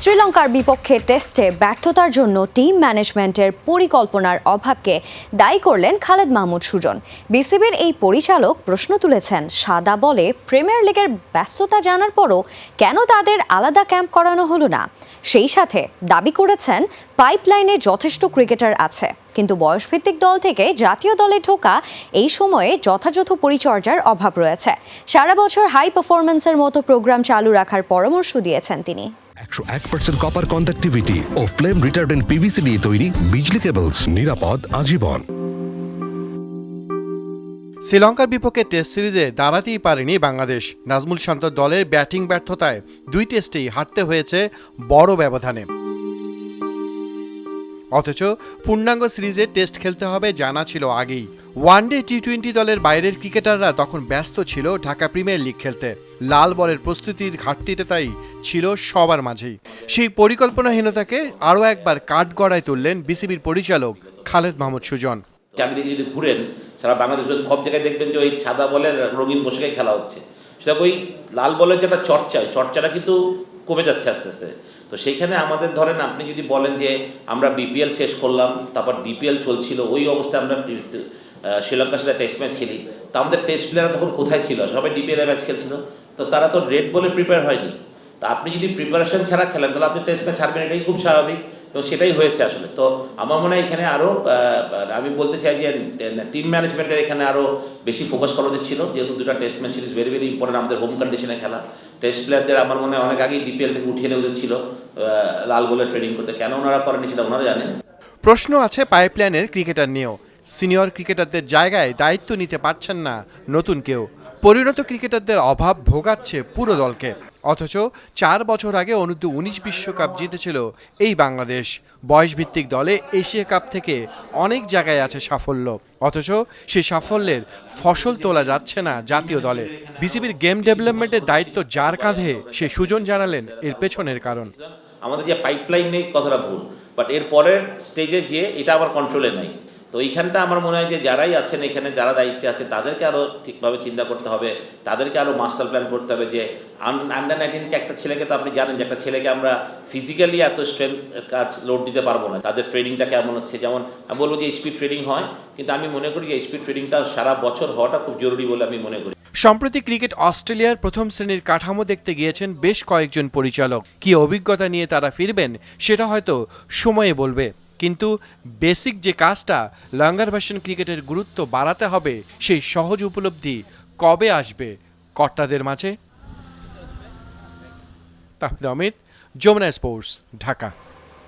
শ্রীলঙ্কার বিপক্ষে টেস্টে ব্যর্থতার জন্য টিম ম্যানেজমেন্টের পরিকল্পনার অভাবকে দায়ী করলেন খালেদ মাহমুদ সুজন। বিসিবির এই পরিচালক প্রশ্ন তুলেছেন, সাদা বলে প্রিমিয়ার লিগের ব্যস্ততা জানার পরও কেন তাদের আলাদা ক্যাম্প করানো হলো না? সেই সাথে দাবি করেছেন পাইপলাইনে যথেষ্ট ক্রিকেটার আছে, কিন্তু বয়সভিত্তিক দল থেকে জাতীয় দলে ঢোকা এই সময়ে যথাযথ পরিচর্যার অভাব রয়েছে। সারা বছর হাই পারফরমেন্সের মতো প্রোগ্রাম চালু রাখার পরামর্শ দিয়েছেন তিনি। একশো এক পার্সেন্ট কপার কন্ডাক্টিভিটি ও ফ্লেম রিটার্ডেন্ট পিভিসি দিয়ে তৈরি বিজলি কেবলস নিরাপদ, আজীবন। শ্রীলঙ্কার বিপক্ষে টেস্ট সিরিজে দাঁড়াতেই পারেনি বাংলাদেশ। নাজমুল শান্ত দলের ব্যাটিং ব্যর্থতায় দুই টেস্টেই হারতে হয়েছে বড় ব্যবধানে। অথচ পূর্ণাঙ্গ সিরিজে টেস্ট খেলতে হবে জানা ছিল আগেই। ওয়ানডে টি টোয়েন্টি দলের বাইরের ক্রিকেটাররা তখন ব্যস্ত ছিল ঢাকা প্রিমিয়ার লিগ খেলতে। লাল বলের প্রস্তুতির ঘাটতিতে তাই ছিল সবার মাঝেই। সেই পরিকল্পনাহীনতাকে আরও একবার কাঠগড়ায় তুললেন বিসিবির পরিচালক খালেদ মাহমুদ সুজন। চারিদিকে যদি ঘুরেন, সারা বাংলাদেশ সব জায়গায় দেখবেন যে ওই সাদা বলের রঙিন পোশাকে খেলা হচ্ছে। সেটা ওই লাল বলের যে একটা চর্চা চর্চাটা কিন্তু কমে যাচ্ছে আস্তে আস্তে। তো সেইখানে আমাদের ধরেন আপনি যদি বলেন যে আমরা বিপিএল শেষ করলাম, তারপর ডিপিএল চলছিল, ওই অবস্থায় আমরা শ্রীলঙ্কার সাথে টেস্ট ম্যাচ খেলি। তো আমাদের টেস্ট প্লেয়ার তখন কোথায় ছিল? সবাই ডিপিএল ম্যাচ খেলছিল। তো তারা তো রেড বলে প্রিপেয়ার হয়নি। তা আপনি যদি প্রিপারেশন ছাড়া খেলেন, তাহলে আপনি টেস্ট ম্যাচ হারবেন, এটাই খুব স্বাভাবিক। এবং সেটাই হয়েছে আসলে। তো আমার মনে হয় এখানে আরও আমি বলতে চাই যে টিম ম্যানেজমেন্টের এখানে আরও বেশি ফোকাস করা উচিত ছিল। যেহেতু দুটো টেস্ট ম্যাচ ছিল ভেরি ভেরি ইম্পর্টেন্ট আমাদের হোম কন্ডিশনে খেলা। টেস্ট প্লেয়ারদের আমার মনে হয় অনেক আগেই ডিপিএল থেকে উঠিয়ে নেওয়া উচিত ছিল। লাল বলে ট্রেনিং করতে। কেন ওনারা করেনি সেটা ওনারা জানেন। প্রশ্ন আছে পাইপলাইনের ক্রিকেটার নিয়েও। সিনিয়র ক্রিকেটারদের জায়গায় দায়িত্ব নিতে পারছেন না নতুন কেউ। পরিণত ক্রিকেটারদের অভাব ভোগাচ্ছে পুরো দলকে। অথচ চার বছর আগে অনূর্ধ্ব উনিশ বিশ্বকাপ জিতেছিল এই বাংলাদেশ। বয়সভিত্তিক দলে এশিয়া কাপ থেকে অনেক জায়গায় আছে সাফল্য। অথচ সে সাফল্যের ফসল তোলা যাচ্ছে না জাতীয় দলে। বিসিবির গেম ডেভেলপমেন্টের দায়িত্ব যার কাঁধে, সে সুজন জানালেন এর পেছনের কারণ। আমাদের যে পাইপলাইন নেই কথাটা ভুল বাট এর পরের স্টেজে যে এটা আবার কন্ট্রোলে নাই। তো এইখানটা আমার মনে হয় যে যারাই আছেন এখানে, যারা দায়িত্বে আছে তাদেরকে আরও ঠিকভাবে চিন্তা করতে হবে, তাদেরকে আরও মাস্টার প্ল্যান করতে হবে যে আন্ডার নাইনটিনকে একটা ছেলেকে তো আপনি জানেন যে একটা ছেলেকে আমরা ফিজিক্যালি এত স্ট্রেংথ কাজ লোড দিতে পারব না। তাদের ট্রেনিংটা কেমন হচ্ছে? যেমন আমি বলব যে স্পিড ট্রেনিং হয়, কিন্তু আমি মনে করি যে স্পিড ট্রেনিংটা সারা বছর হওয়াটা খুব জরুরি বলে আমি মনে করি। সম্প্রতি ক্রিকেট অস্ট্রেলিয়ার প্রথম শ্রেণির কাঠামো দেখতে গিয়েছেন বেশ কয়েকজন পরিচালক। কি অভিজ্ঞতা নিয়ে তারা ফিরবেন, সেটা হয়তো সময়ে বলবে। কিন্তু বেসিক যে কাজটা লঙ্গার ভার্সন ক্রিকেটের গুরুত্ব বাড়াতে হবে, সেই সহজ উপলব্ধি কবে আসবে কর্তাদের মাঝে? তাহলে অমিত, যমুনা স্পোর্টস ঢাকা।